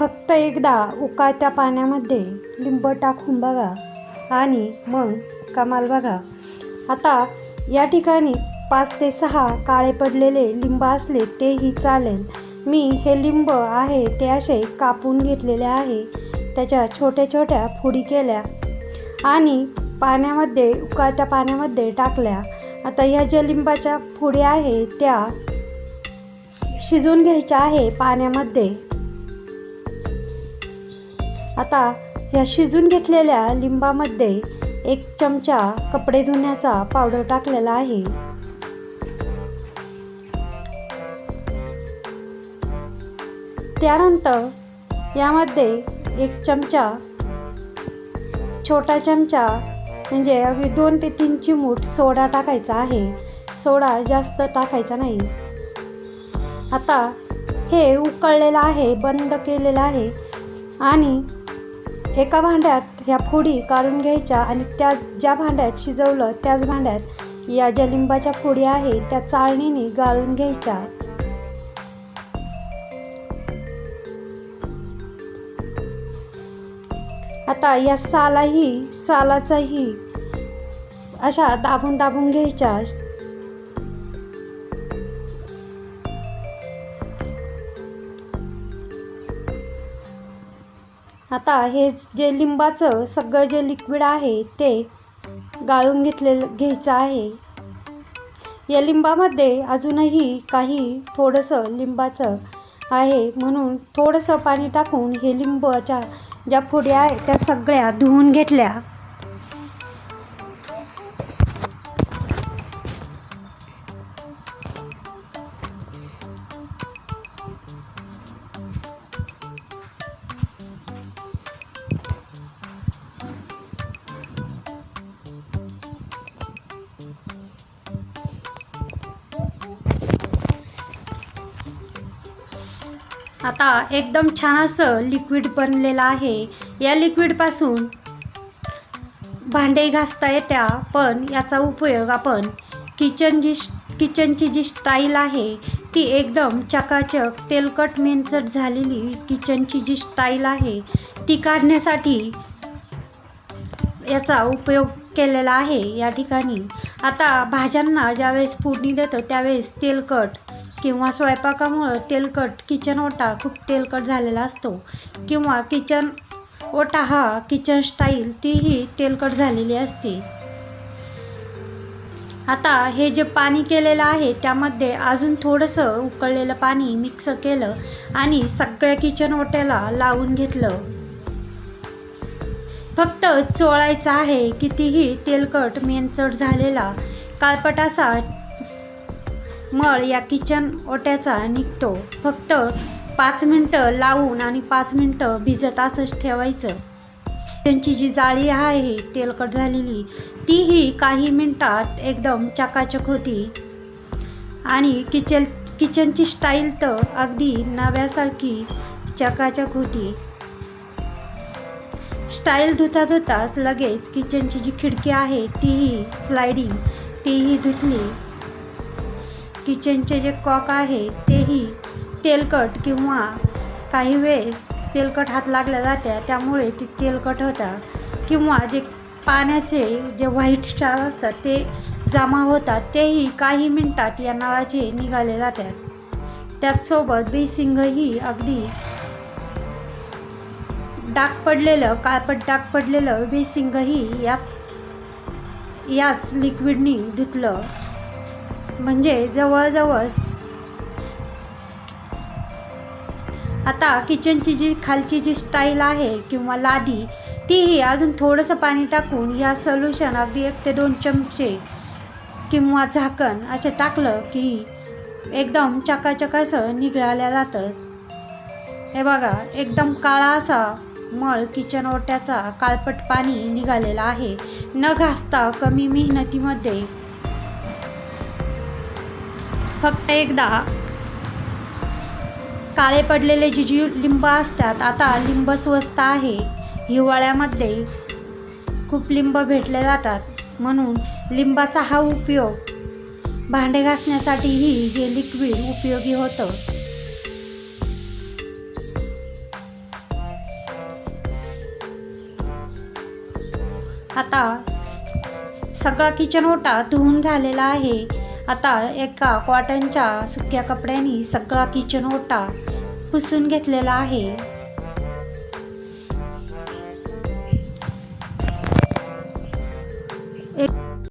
फक्त एकदा उकळत्या पाण्यामध्ये लिंब टाकून बघा आणि मग कमाल बघा. आता या ठिकाणी पाच ते सहा काळे पडलेले लिंब असले तेही चालेल. मी हे लिंब आहे ते असे कापून घेतलेले आहे. त्याच्या छोट्या छोट्या फोडी केल्या आणि पाण्यामध्ये उकळत्या पाण्यामध्ये टाकल्या. आता ह्या ज्या लिंबाच्या फोडी आहे त्या शिजून घ्यायच्या आहे पाण्यामध्ये. आता ह्या शिजून घेतलेल्या लिंबामध्ये एक चमचा कपडे धुण्याचा पावडर टाकलेला आहे. त्यानंतर यामध्ये एक चमचा छोटा चमचा म्हणजे अगदी दोन ते तीन चिमूट सोडा टाकायचा आहे. सोडा जास्त टाकायचा नाही. आता हे उकळलेलं आहे बंद केलेलं आहे. आणि एका भांड्यात ह्या फोडी काढून घ्यायच्या आणि त्या ज्या भांड्यात शिजवलं त्याच भांड्यात या ज्या लिंबाच्या फोडी आहे त्या चाळणीने गाळून घ्यायच्या. आता या सालाही सालाचाही अशा दाबून दाबून घ्यायच्या. आता हे जे लिंबाचं सगळं जे लिक्विड आहे ते गाळून घेतलेलं घ्यायचं आहे. या लिंबामध्ये अजूनही काही थोडंसं लिंबाचं आहे म्हणून थोडंसं पाणी टाकून हे लिंबाच्या ज्या फुड्या आहेत त्या सगळ्या धुवून घेतल्या. आता एकदम छान असं लिक्विड बनलेलं आहे. या लिक्विडपासून भांडे घासता येत्या पण याचा उपयोग आपण किचन जी किचनची जी स्टाईल आहे ती एकदम चकाचक तेलकट मेनचट झालेली किचनची जी स्टाईल आहे ती काढण्यासाठी याचा उपयोग केलेला आहे या ठिकाणी. आता भाज्यांना ज्यावेळेस फोडणी देतो त्यावेळेस तेलकट किंवा स्वयंपाकामुळं तेलकट किचन ओटा खूप तेलकट झालेला असतो. किंवा किचन ओटा हा किचन स्टाईल तीही तेलकट झालेली असते. आता हे जे पाणी केलेलं आहे त्यामध्ये अजून थोडंसं उकळलेलं पाणी मिक्स केलं आणि सगळ्या किचन ओट्याला लावून घेतलं. फक्त चोळायचं आहे कितीही तेलकट मेनचट झालेला काळपट मळ या किचन ओट्याचा निघतो. फक्त पाच मिनटं लावून आणि पाच मिनटं भिजत असंच ठेवायचं. त्यांची जी जाळी आहे तेलकट झालेली तीही काही मिनटात एकदम चकाचक होती. आणि किचन किचनची स्टाईल तर अगदी नव्यासारखी चकाचक होती. स्टाईल धुता धुताच लगेच किचनची जी खिडकी आहे तीही स्लायडिंग तीही धुतली. किचनचे जे कॉक आहे तेही तेलकट किंवा काही वेळेस तेलकट हात लागल्या जात्या त्यामुळे ती तेलकट होता. किंवा जे पाण्याचे जे व्हाईट स्टार असतात ते जमा होतात तेही काही मिनटात या नळाचे निघाले जातात त्याचसोबत बेसिंगही अगदी डाग पडलेलं काळपट डाग पडलेलं बेसिंगही याच याच लिक्विडनी धुतलं. म्हणजे जवळजवळ आता किचनची जी खालची जी स्टाईल आहे किंवा लादी तीही अजून थोडंसं पाणी टाकून या सोल्युशन अगदी एक ते दोन चमचे किंवा झाकण असे टाकलं की एकदम चकाचकासं निघाल्या जातं. हे बघा एकदम काळा असा मळ किचन ओट्याचा काळपट पाणी निघालेला आहे. न घासता कमी मेहनतीमध्ये फक्त एकदा. काळे पडलेले जी जी लिंब असतात. आता लिंब स्वस्त आहे. हिवाळ्यामध्ये खूप लिंब भेटले जातात. म्हणून लिंबाचा हा उपयोग भांडे घासण्यासाठीही हे लिक्विड उपयोगी होतं. आता सगळा किचन ओटा धुवून झालेला आहे. आता एका कॉटनच्या सुक्या कपड्याने सगळा किचन ओटा पुसून घेतलेला आहे.